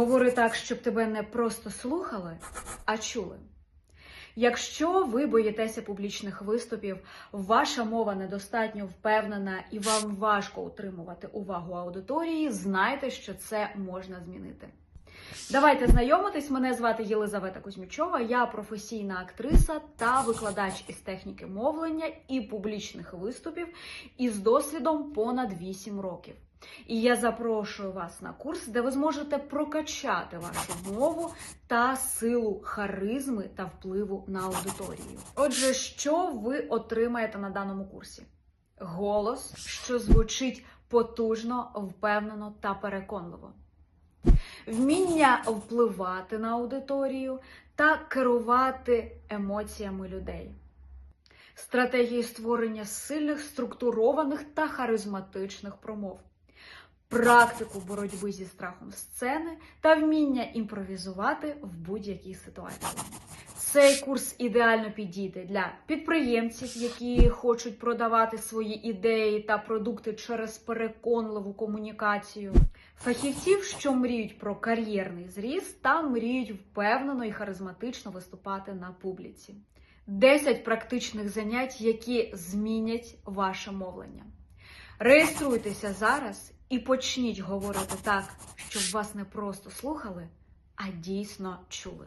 Говори так, щоб тебе не просто слухали, а чули. Якщо ви боїтеся публічних виступів, ваша мова недостатньо впевнена і вам важко утримувати увагу аудиторії, знайте, що це можна змінити. Давайте знайомитись. Мене звати Єлизавета Кузьмічова. Я професійна актриса та викладач із техніки мовлення і публічних виступів із досвідом понад 8 років. І я запрошую вас на курс, де ви зможете прокачати вашу мову та силу харизми та впливу на аудиторію. Отже, що ви отримаєте на даному курсі? Голос, що звучить потужно, впевнено та переконливо. Вміння впливати на аудиторію та керувати емоціями людей. Стратегії створення сильних, структурованих та харизматичних промов практику боротьби зі страхом сцени та вміння імпровізувати в будь-якій ситуації. Цей курс ідеально підійде для підприємців, які хочуть продавати свої ідеї та продукти через переконливу комунікацію, фахівців, що мріють про кар'єрний зріст та мріють впевнено і харизматично виступати на публіці. 10 практичних занять, які змінять ваше мовлення. Реєструйтеся зараз і почніть говорити так, щоб вас не просто слухали, а дійсно чули.